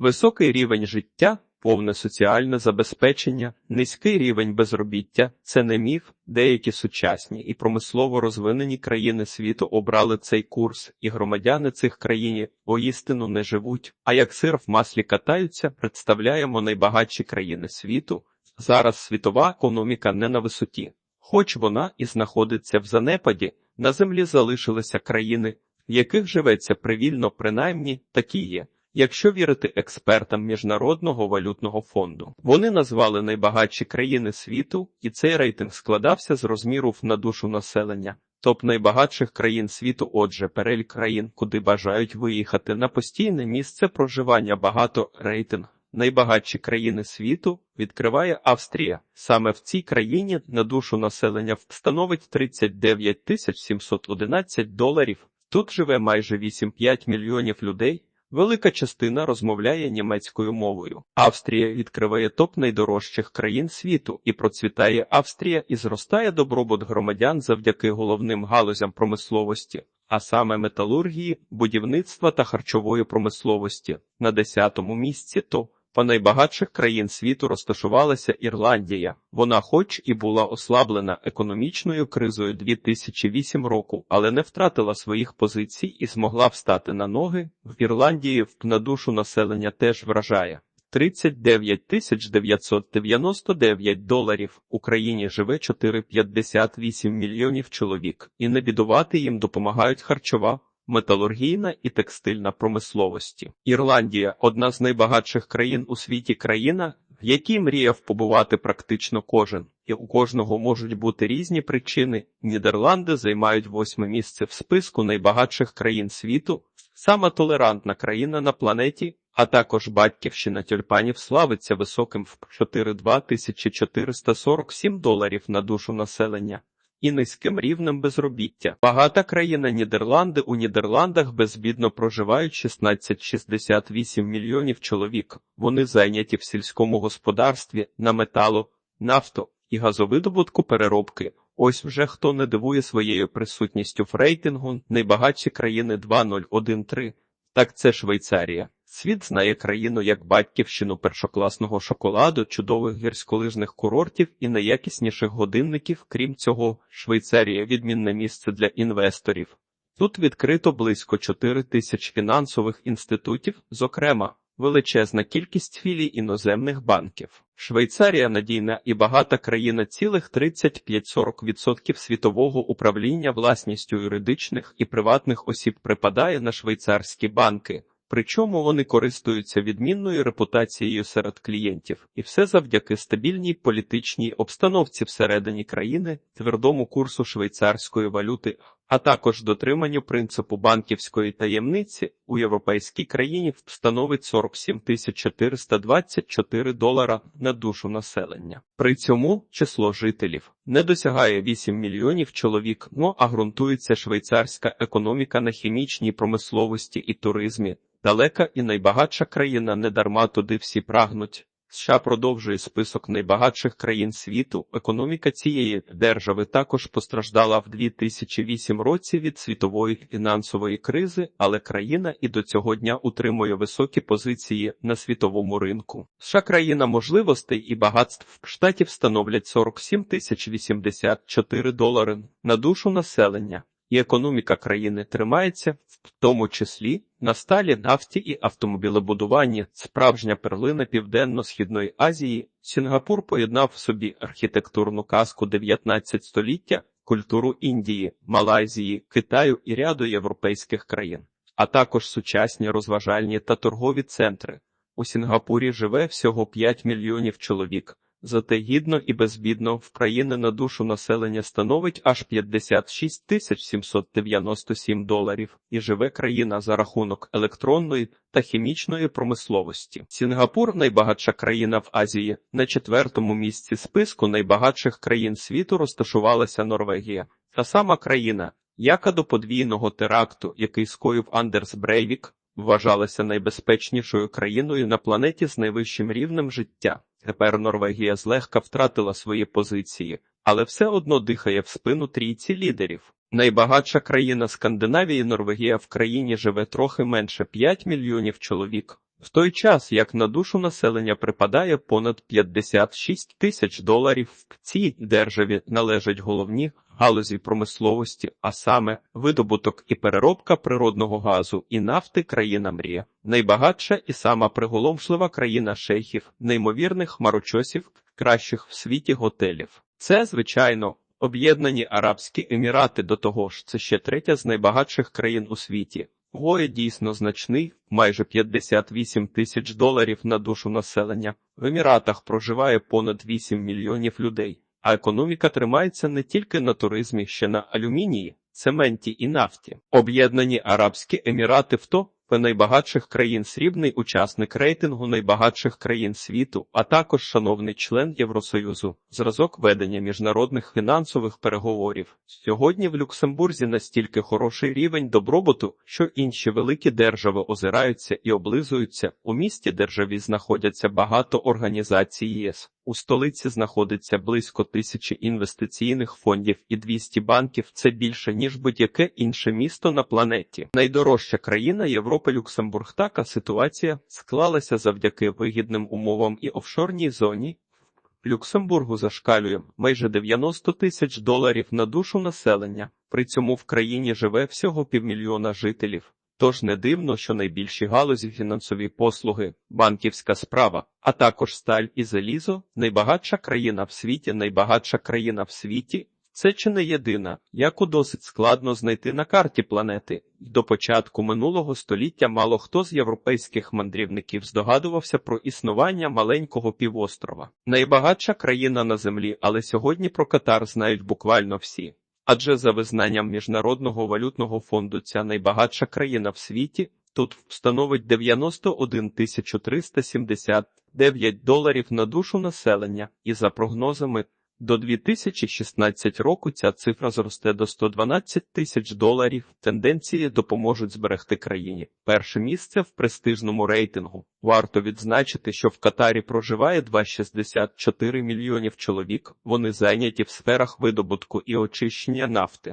Високий рівень життя, повне соціальне забезпечення, низький рівень безробіття це не міф. Деякі сучасні і промислово розвинені країни світу обрали цей курс, і громадяни цих країн воістину не живуть. А як сир в маслі катаються, представляємо найбагатші країни світу. Зараз світова економіка не на висоті. Хоч вона і знаходиться в занепаді, на землі залишилися країни, в яких живеться привільно, принаймні такі є. Якщо вірити експертам Міжнародного валютного фонду, вони назвали найбагатші країни світу, і цей рейтинг складався з розміру на душу населення. Топ найбагатших країн світу, отже, перелік країн, куди бажають виїхати на постійне місце проживання багато рейтинг. Найбагатші країни світу відкриває Австрія. Саме в цій країні на душу населення становить 39 тисяч 711 доларів. Тут живе майже 8-5 мільйонів людей. Велика частина розмовляє німецькою мовою. Австрія відкриває топ найдорожчих країн світу і процвітає Австрія і зростає добробут громадян завдяки головним галузям промисловості, а саме металургії, будівництва та харчової промисловості. На 10-му місці то по найбагатших країн світу розташувалася Ірландія. Вона, хоч і була ослаблена економічною кризою 2008 року, але не втратила своїх позицій і змогла встати на ноги. В Ірландії на душу населення теж вражає. 39 тисяч 999 доларів. Україні живе 4,58 мільйонів чоловік, і не бідувати їм допомагають харчова, металургійна і текстильна промисловості. Ірландія одна з найбагатших країн у світі країна, в якій мріяв побувати практично кожен, і у кожного можуть бути різні причини. Нідерланди займають восьме місце в списку найбагатших країн світу, сама толерантна країна на планеті. А також батьківщина тюльпанів славиться високим в 4,2 тисячі 447 доларів на душу населення і низьким рівнем безробіття. Багата країна Нідерланди у Нідерландах безбідно проживають 16,68 мільйонів чоловік. Вони зайняті в сільському господарстві на металу, нафту і газовидобутку переробки. Ось вже хто не дивує своєю присутністю в рейтингу найбагатші країни 2013. Так це Швейцарія. Світ знає країну як батьківщину першокласного шоколаду, чудових гірськолижних курортів і найякісніших годинників. Крім цього, Швейцарія відмінне місце для інвесторів. Тут відкрито близько 4 тисяч фінансових інститутів, зокрема, величезна кількість філій іноземних банків. Швейцарія надійна і багата країна цілих 35-40% світового управління власністю юридичних і приватних осіб припадає на швейцарські банки. Причому вони користуються відмінною репутацією серед клієнтів, і все завдяки стабільній політичній обстановці всередині країни, твердому курсу швейцарської валюти, а також дотриманню принципу банківської таємниці у європейській країні становить 47 424 долара на душу населення. При цьому число жителів не досягає 8 мільйонів чоловік. Ну а ґрунтується швейцарська економіка на хімічній промисловості і туризмі. Далека і найбагатша країна недарма туди всі прагнуть. США продовжує список найбагатших країн світу. Економіка цієї держави також постраждала в 2008 році від світової фінансової кризи, але країна і до цього дня утримує високі позиції на світовому ринку. США країна можливостей і багатств штатів становлять 47 тисяч 84 долари на душу населення і економіка країни тримається, в тому числі на сталі, нафті і автомобілебудуванні. Справжня перлина Південно-Східної Азії. Сінгапур поєднав в собі архітектурну казку 19 століття, культуру Індії, Малайзії, Китаю і ряду європейських країн, а також сучасні розважальні та торгові центри. У Сінгапурі живе всього 5 мільйонів чоловік. Зате гідно і безбідно в країни на душу населення становить аж 56 тисяч 797 доларів, і живе країна за рахунок електронної та хімічної промисловості. Сінгапур найбагатша країна в Азії. На четвертому місці списку найбагатших країн світу розташувалася Норвегія, та сама країна, яка до подвійного теракту, який скоїв Андерс Брейвік, вважалася найбезпечнішою країною на планеті з найвищим рівнем життя. Тепер Норвегія злегка втратила свої позиції, але все одно дихає в спину трійці лідерів. Найбагатша країна Скандинавії Норвегія в країні живе трохи менше 5 мільйонів чоловік. В той час, як на душу населення припадає понад 56 тисяч доларів, в цій державі належать головні галузі промисловості, а саме видобуток і переробка природного газу і нафти країна мрія, найбагатша і сама приголомшлива країна шейхів, неймовірних хмарочосів, кращих в світі готелів. Це, звичайно, Об'єднані Арабські Емірати до того ж, це ще третя з найбагатших країн у світі. Гої дійсно значний, майже 58 тисяч доларів на душу населення. В Еміратах проживає понад 8 мільйонів людей, а економіка тримається не тільки на туризмі, ще на алюмінії, цементі і нафті. Об'єднані Арабські Емірати в то найбагатших країн срібний учасник рейтингу найбагатших країн світу, а також шановний член Євросоюзу, зразок ведення міжнародних фінансових переговорів. Сьогодні в Люксембурзі настільки хороший рівень добробуту, що інші великі держави озираються і облизуються. У місті державі знаходяться багато організацій ЄС. У столиці знаходиться близько тисячі інвестиційних фондів і 200 банків. Це більше ніж будь-яке інше місто на планеті. Найдорожча країна Європи Люксембург. Така ситуація склалася завдяки вигідним умовам і офшорній зоні. Люксембургу зашкалює майже 90 тисяч доларів на душу населення. При цьому в країні живе всього півмільйона жителів. Тож не дивно, що найбільші галузі фінансові послуги, банківська справа, а також сталь і залізо, найбагатша країна в світі, найбагатша країна в світі. Це чи не єдина, яку досить складно знайти на карті планети. До початку минулого століття мало хто з європейських мандрівників здогадувався про існування маленького півострова. Найбагатша країна на землі, але сьогодні про Катар знають буквально всі. Адже за визнанням Міжнародного валютного фонду ця найбагатша країна в світі тут становить 91 379 доларів на душу населення, і за прогнозами до 2016 року ця цифра зросте до 112 тисяч доларів. Тенденції допоможуть зберегти країні. Перше місце в престижному рейтингу. Варто відзначити, що в Катарі проживає 2,64 мільйонів чоловік. Вони зайняті в сферах видобутку і очищення нафти.